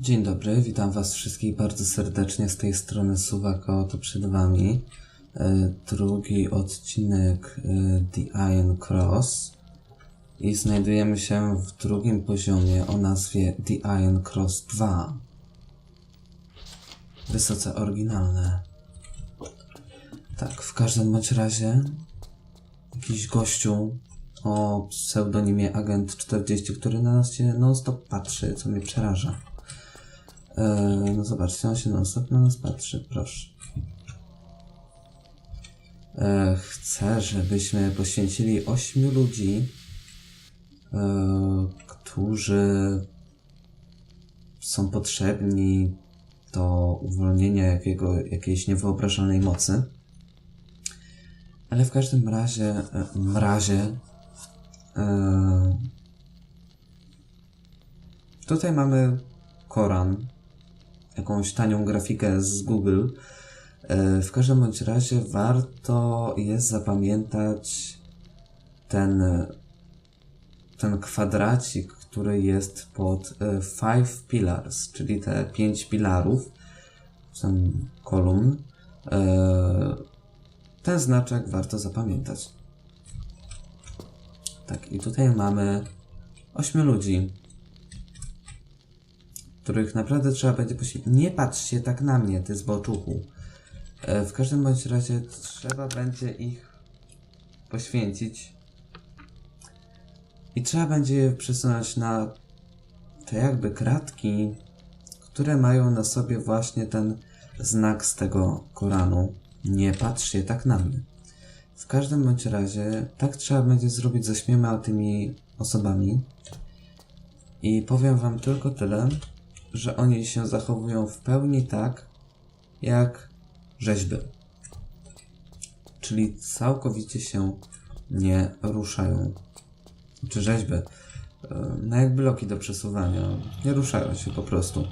Dzień dobry, witam Was wszystkich bardzo serdecznie z tej strony Suwako, to przed Wami e, drugi odcinek e, The Iron Cross i znajdujemy się w drugim poziomie o nazwie The Iron Cross 2. Wysoce oryginalne. Tak, w każdym bądź razie jakiś gościu o pseudonimie Agent 40, który na nas się non-stop patrzy, co mnie przeraża. Eee, no zobaczcie, on się non-stop na nas patrzy, proszę. Eee, chcę, żebyśmy poświęcili ośmiu ludzi, eee, którzy są potrzebni do uwolnienia jakiego, jakiejś niewyobrażalnej mocy. Ale w każdym razie, e, mrazie, eee, tutaj mamy Koran, jakąś tanią grafikę z Google. E, W każdym bądź razie warto jest zapamiętać ten, ten kwadracik, który jest pod e, Five Pillars, czyli te pięć pilarów, tam kolumn. E, Ten znaczek warto zapamiętać. Tak, i tutaj mamy ośmiu ludzi których naprawdę trzeba będzie poświęcić. Nie patrzcie tak na mnie, ty zboczuchu. E, w każdym bądź razie trzeba będzie ich poświęcić. I trzeba będzie je przesunąć na te jakby kratki, które mają na sobie właśnie ten znak z tego Koranu. Nie patrzcie tak na mnie. W każdym bądź razie tak trzeba będzie zrobić ze śmiema tymi osobami. I powiem wam tylko tyle, że oni się zachowują w pełni tak, jak rzeźby. Czyli całkowicie się nie ruszają. Czy rzeźby? e, No jak bloki do przesuwania. Nie ruszają się po prostu.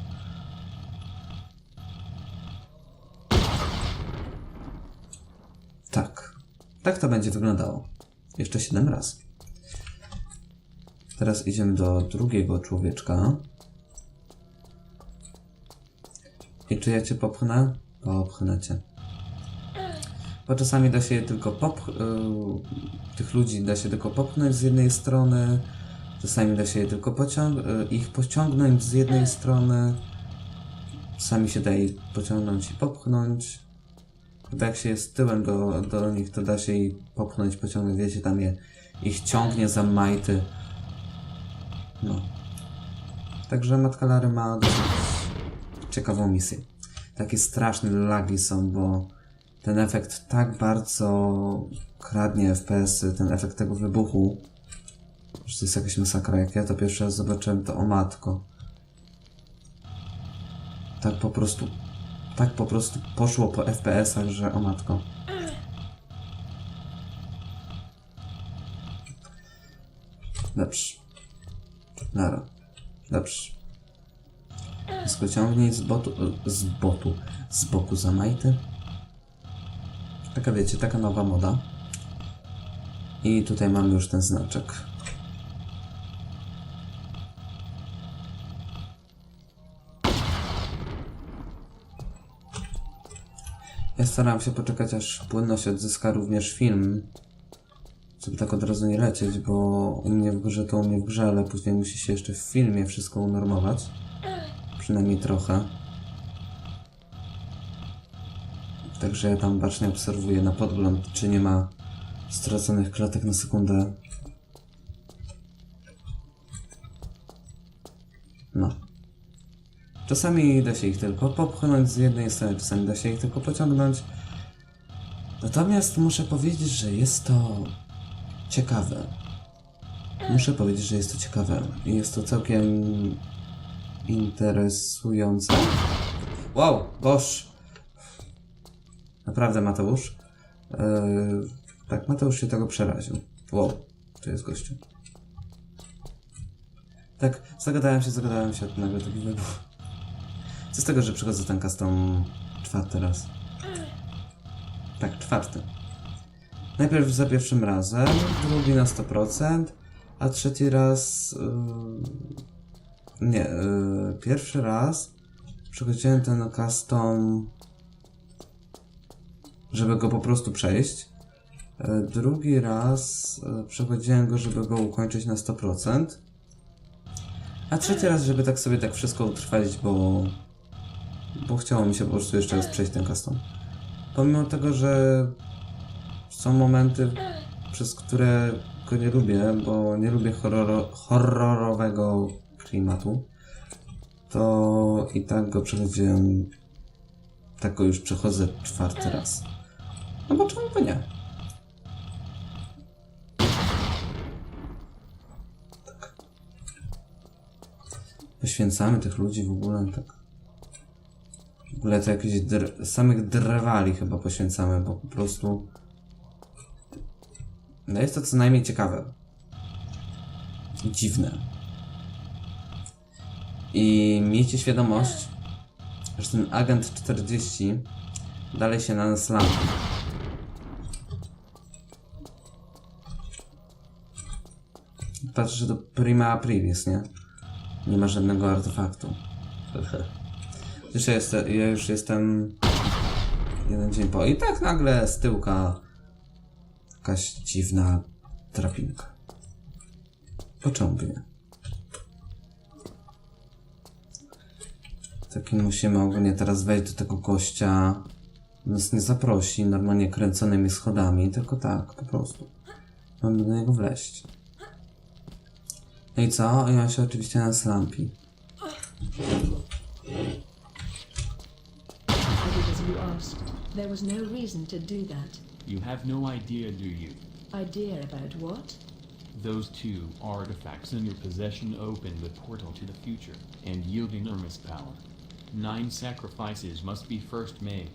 Tak. Tak to będzie wyglądało. Jeszcze 7 razy. Teraz idziemy do drugiego człowieczka. I czy ja cię popchnę? Popchnę cię. Bo czasami da się tylko popch... y, tych ludzi da się tylko popchnąć z jednej strony, czasami da się je tylko pociąg... y, ich pociągnąć z jednej strony, czasami się da ich pociągnąć i popchnąć. Chyba jak się jest tyłem do, do nich, to da się ich popchnąć, pociągnąć, wiecie, tam je ich ciągnie za majty. No. Także Matka Lary ma dosyć ciekawą misję. Takie straszne lagi są, bo ten efekt tak bardzo kradnie FPS-y, ten efekt tego wybuchu, że to jest jakaś masakra. Jak ja to pierwszy raz zobaczyłem, to o matko. Tak po prostu, tak po prostu poszło po FPS-ach, że o matko. Dobrze. Nara. Dobrze. Wszystko ciągnij z botu, z botu, z boku za majty. Taka wiecie, taka nowa moda. I tutaj mamy już ten znaczek. Ja starałem się poczekać, aż płynność odzyska również film. Żeby tak od razu nie lecieć, bo u mnie w grze to u mnie w grze, ale później musi się jeszcze w filmie wszystko unormować. Przynajmniej trochę. Także ja tam bacznie obserwuję na podgląd, czy nie ma straconych klatek na sekundę. No. Czasami da się ich tylko popchnąć z jednej strony, czasami da się ich tylko pociągnąć. Natomiast muszę powiedzieć, że jest to ciekawe. Muszę powiedzieć, że jest to ciekawe. Jest to całkiem interesujące. Wow, Boż! Naprawdę, Mateusz? Yy, tak, Mateusz się tego przeraził. Wow, tu jest gościu. Tak, zagadałem się, zagadałem się, a nagle taki wybuch. Co z tego, że przychodzę ten custom czwarty raz? Tak, czwarty. Najpierw za pierwszym razem, drugi na 100%, a trzeci raz... Yy, Nie, yy, pierwszy raz przechodziłem ten custom, żeby go po prostu przejść. Yy, drugi raz yy, przechodziłem go, żeby go ukończyć na 100%. A trzeci raz, żeby tak sobie tak wszystko utrwalić, bo, bo chciało mi się po prostu jeszcze raz przejść ten custom. Pomimo tego, że są momenty, przez które go nie lubię, bo nie lubię horroro, horrorowego klimatu, to i tak go przechodziłem, tak go już przechodzę czwarty raz. No bo czemu by nie? Tak. Poświęcamy tych ludzi w ogóle tak. W ogóle to jakieś dr- samych drwali chyba poświęcamy, bo po prostu no jest to co najmniej ciekawe. Dziwne. I miejcie świadomość, że ten agent 40 dalej się na nas lampi. Patrzę, że to prima aprilis, nie? Nie ma żadnego artefaktu. Ja, jestem, ja już jestem jeden dzień po. I tak nagle z tyłka jakaś dziwna drabinka. Po czemu by nie? Takim musimy ogólnie teraz wejść do tego gościa. Nas nie zaprosi normalnie kręconymi schodami, tylko tak, po prostu. Mamy do niego wleść. No i co? I on się oczywiście nas lampi. There was no reason to do that. You have no idea, do you? Idea about what? Those two artifacts in your possession open the portal to the future and yield enormous power. Nine sacrifices must be first made.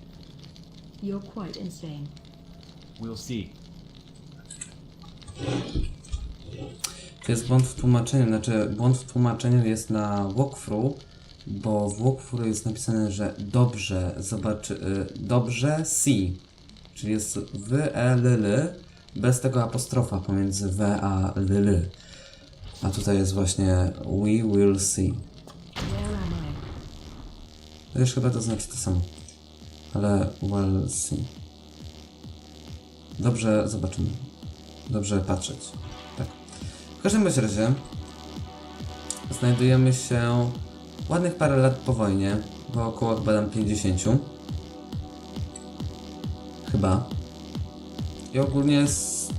You're quite insane. We'll see. To jest błąd w tłumaczeniu, znaczy błąd w tłumaczeniu jest na walkthrough, bo w walkthrough jest napisane, że dobrze, zobacz, y, dobrze see, czyli jest w, e, l, l, bez tego apostrofa pomiędzy w, a l, l. A tutaj jest właśnie we will see. Już chyba to znaczy to samo, ale well see. Dobrze zobaczymy. Dobrze patrzeć. Tak. W każdym razie znajdujemy się ładnych parę lat po wojnie, bo około chyba tam 50. Chyba. I ogólnie z,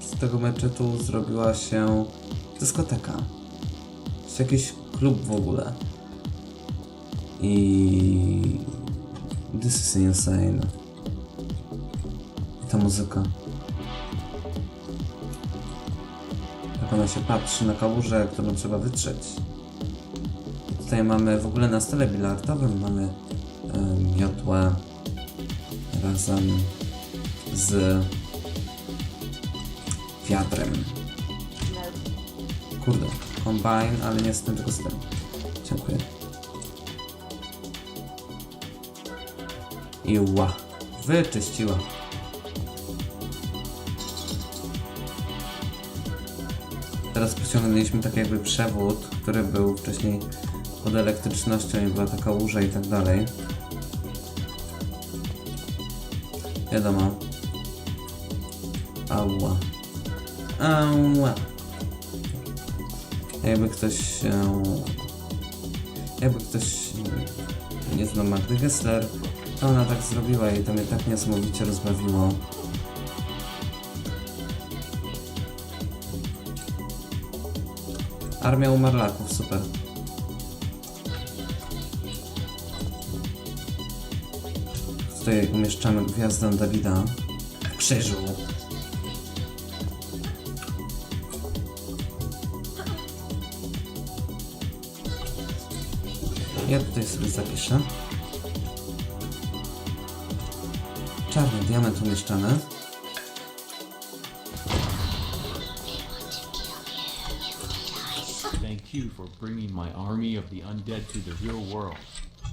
z tego meczetu zrobiła się dyskoteka. Jest jakiś klub w ogóle. I this is insane. I ta muzyka. Jak ona się patrzy na kałużę, którą trzeba wytrzeć. Tutaj mamy w ogóle na stole bilardowym mamy e, miotłę razem z wiatrem. Kurde, kombine, ale nie z tym, tylko z tym. Dziękuję. I ła, wyczyściła. Teraz pociągnęliśmy tak jakby przewód, który był wcześniej pod elektrycznością i była taka łuża i tak dalej. Wiadomo. Ała. Ała. Jakby ktoś. Jakby ktoś nie znał Magdy Gessler, to ona tak zrobiła i to mnie tak niesamowicie rozbawiło. Armia umarlaków, super. Tutaj umieszczamy gwiazdę Dawida krzyżu. Ja tutaj sobie zapiszę. Czarny diament umieszczany. Thank you for bringing my army of the undead to the real world.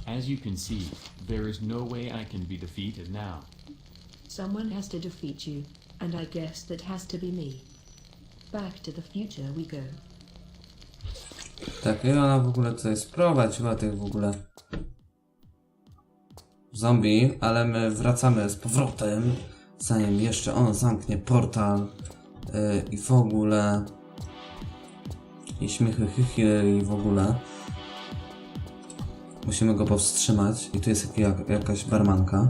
As you can see, there is no way I can be defeated now. Someone has to defeat you, and I guess that has to be me. Back to the future we go. Tak, i ona w ogóle tutaj sprowadziła tych w ogóle zombie, ale my wracamy z powrotem, zanim jeszcze on zamknie portal yy, i w ogóle i śmiechy, chychy i w ogóle. Musimy go powstrzymać i tu jest jak, jakaś barmanka.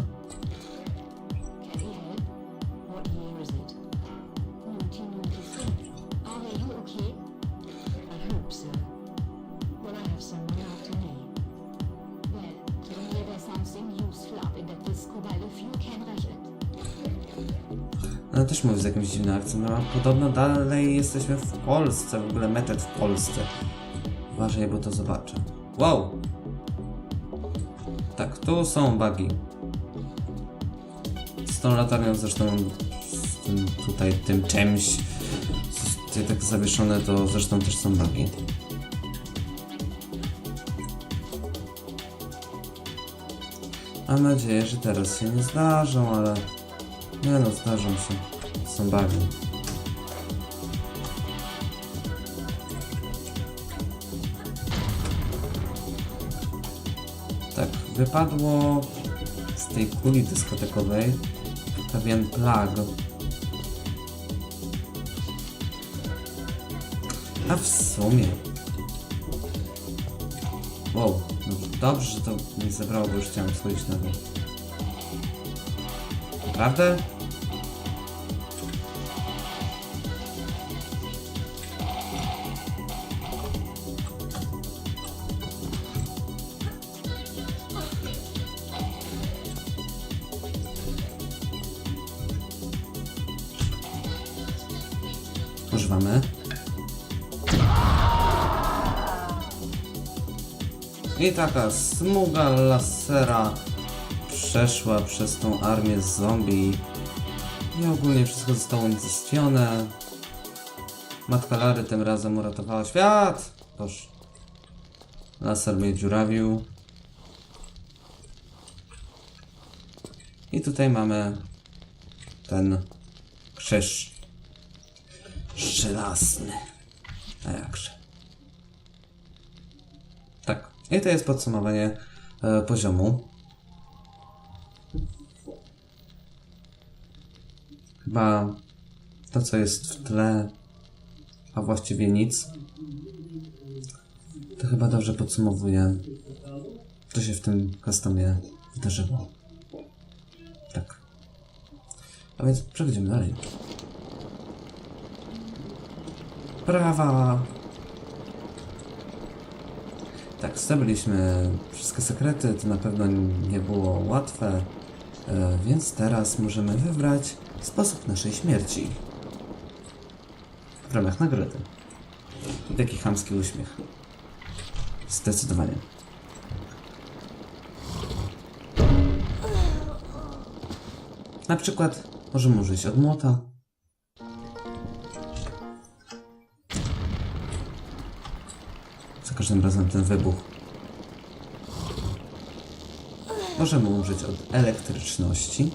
Ale też mówi z jakimś dziwnym akcentem, a podobno dalej jesteśmy w Polsce, w ogóle metet w Polsce. Uważaj, bo to zobaczę. Wow! Tak, tu są bugi. Z tą latarnią zresztą, z tym tutaj, tym czymś, jest tak zawieszone, to zresztą też są bugi. Mam nadzieję, że teraz się nie zdarzą, ale... Nie no, zdarzą się. Bugi. Tak, wypadło z tej kuli dyskotekowej pewien plag. A w sumie... Wow, no dobrze, że to mi zabrało, bo już chciałem schodzić na dół. Naprawdę? I taka smuga lasera przeszła przez tą armię zombie. I ogólnie wszystko zostało unicestwione. Matka Lary tym razem uratowała świat. Toż laser mnie dziurawił. I tutaj mamy ten krzyż żelazny. A jakże. I to jest podsumowanie e, poziomu. Chyba to, co jest w tle, a właściwie nic, to chyba dobrze podsumowuje, co się w tym customie wydarzyło. Tak. A więc przechodzimy dalej. Prawa! Tak, zdobyliśmy wszystkie sekrety, to na pewno nie było łatwe, e, więc teraz możemy wybrać sposób naszej śmierci. W ramach nagrody. Taki chamski uśmiech. Zdecydowanie. Na przykład możemy użyć od młota. Każdym razem ten wybuch. Możemy użyć od elektryczności.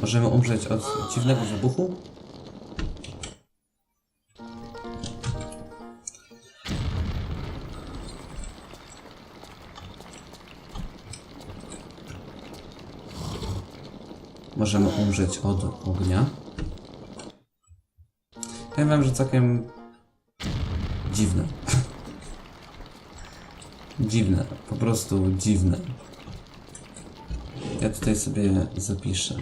Możemy umrzeć od dziwnego wybuchu. Możemy umrzeć od ognia. Powiem wam, że całkiem dziwne. dziwne, po prostu dziwne. Ja tutaj sobie zapiszę,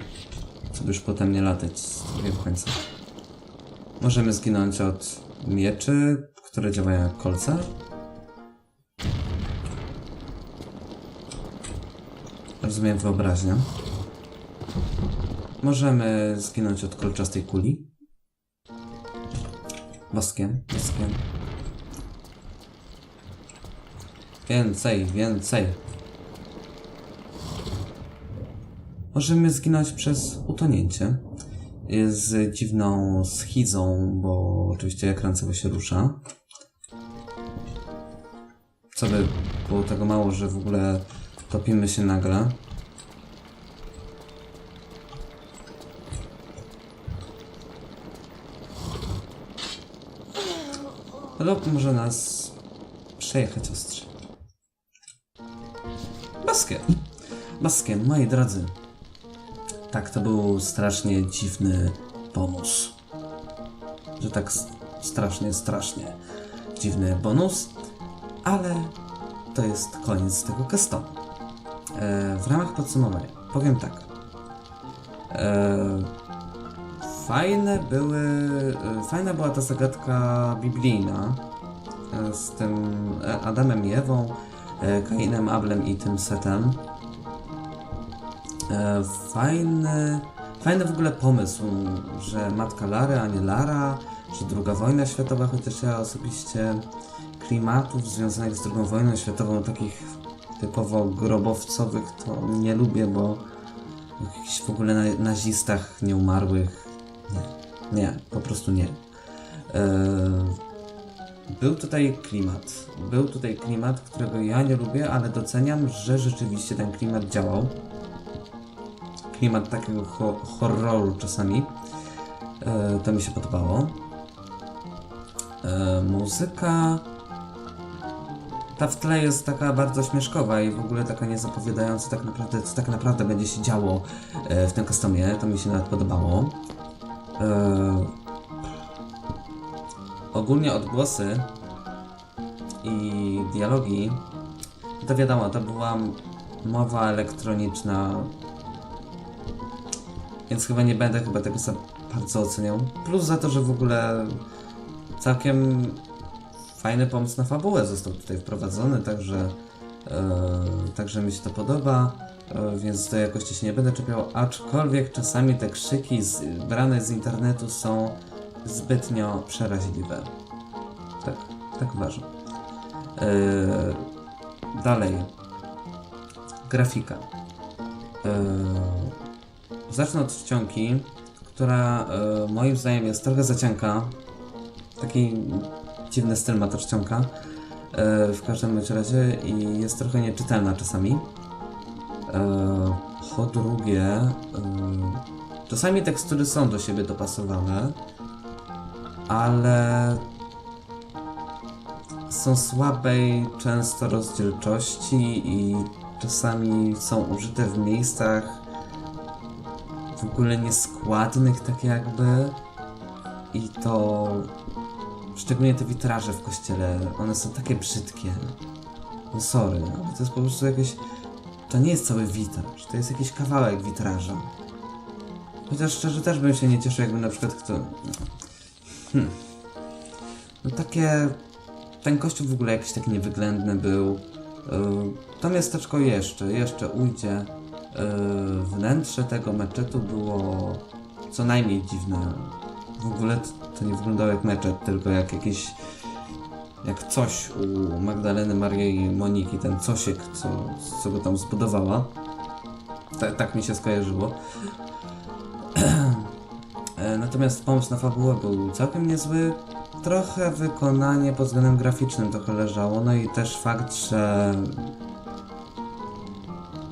żeby już potem nie latać z drugiego końca. Możemy zginąć od mieczy, które działają jak kolce. Rozumiem wyobraźnię. Możemy zginąć od kolczastej kuli. Woskiem, woskiem. Więcej, więcej. Możemy zginąć przez utonięcie. Z dziwną schizą, bo oczywiście ekran cały się rusza. Co by było tego mało, że w ogóle topimy się nagle. Lub może nas przejechać ostrze. Baskiem. Baskiem, moi drodzy. Tak, to był strasznie dziwny bonus. Że tak strasznie, strasznie dziwny bonus, ale to jest koniec tego customu. E, w ramach podsumowania powiem tak. E, fajne były, e, fajna była ta zagadka biblijna e, z tym e, Adamem i Ewą, Kainem, Ablem i tym Setem. Fajny, fajny w ogóle pomysł, że matka Lary, a nie Lara, że druga wojna światowa, chociaż ja osobiście klimatów związanych z drugą wojną światową, takich typowo grobowcowych, to nie lubię, bo jakichś w ogóle na, nazistach nieumarłych, nie, nie, po prostu nie. E, był tutaj klimat. Był tutaj klimat, którego ja nie lubię, ale doceniam, że rzeczywiście ten klimat działał. Klimat takiego ho- horroru czasami. E, to mi się podobało. E, muzyka. Ta w tle jest taka bardzo śmieszkowa i w ogóle taka niezapowiadająca tak naprawdę, co tak naprawdę będzie się działo w tym customie. To mi się nawet podobało. E, ogólnie odgłosy i dialogi, to wiadomo, to była mowa elektroniczna, więc chyba nie będę chyba tego za bardzo oceniał. Plus za to, że w ogóle całkiem fajny pomysł na fabułę został tutaj wprowadzony, także, e, także mi się to podoba, więc do jakości się nie będę czepiał, aczkolwiek czasami te krzyki z, brane z internetu są zbytnio przeraźliwe. Tak, tak uważam. E, dalej. Grafika. E, zacznę od czcionki, która e, moim zdaniem jest trochę za cienka. Taki dziwny styl ma ta czcionka. E, w każdym razie i jest trochę nieczytelna czasami. E, po drugie, e, czasami tekstury są do siebie dopasowane, ale są słabej często rozdzielczości i czasami są użyte w miejscach w ogóle nieskładnych tak jakby i to szczególnie te witraże w kościele, one są takie brzydkie. No sorry, ale to jest po prostu jakieś to nie jest cały witraż, to jest jakiś kawałek witraża. Chociaż szczerze też bym się nie cieszył, jakby na przykład kto... Hmm. No takie... Ten kościół w ogóle jakiś taki niewyględny był. Yy, to miasteczko jeszcze, jeszcze ujdzie. Yy, wnętrze tego meczetu było co najmniej dziwne. W ogóle to, to nie wyglądało jak meczet, tylko jak jakiś... Jak coś u Magdaleny, Marii i Moniki, ten cosiek, co, go tam zbudowała. Ta, tak mi się skojarzyło. E, Natomiast pomysł na fabułę był całkiem niezły. Trochę wykonanie pod względem graficznym trochę leżało, no i też fakt, że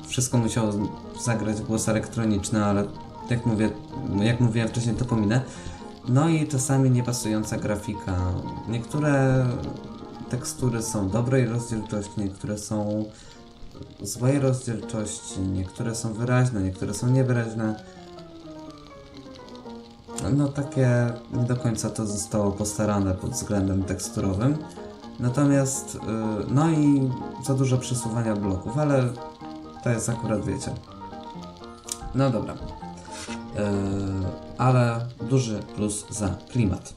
wszystko musiało zagrać głos elektroniczny, ale jak mówię, jak mówiłem wcześniej, to pominę. No i czasami niepasująca grafika. Niektóre tekstury są dobrej rozdzielczości, niektóre są złej rozdzielczości, niektóre są wyraźne, niektóre są niewyraźne. No takie nie do końca to zostało postarane pod względem teksturowym. Natomiast, yy, no i za dużo przesuwania bloków, ale to jest akurat, wiecie. No dobra. Yy, ale duży plus za klimat.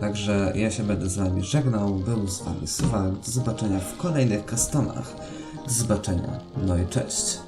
Także ja się będę z wami żegnał, był z wami Suwak. Do zobaczenia w kolejnych customach. Do zobaczenia, no i cześć.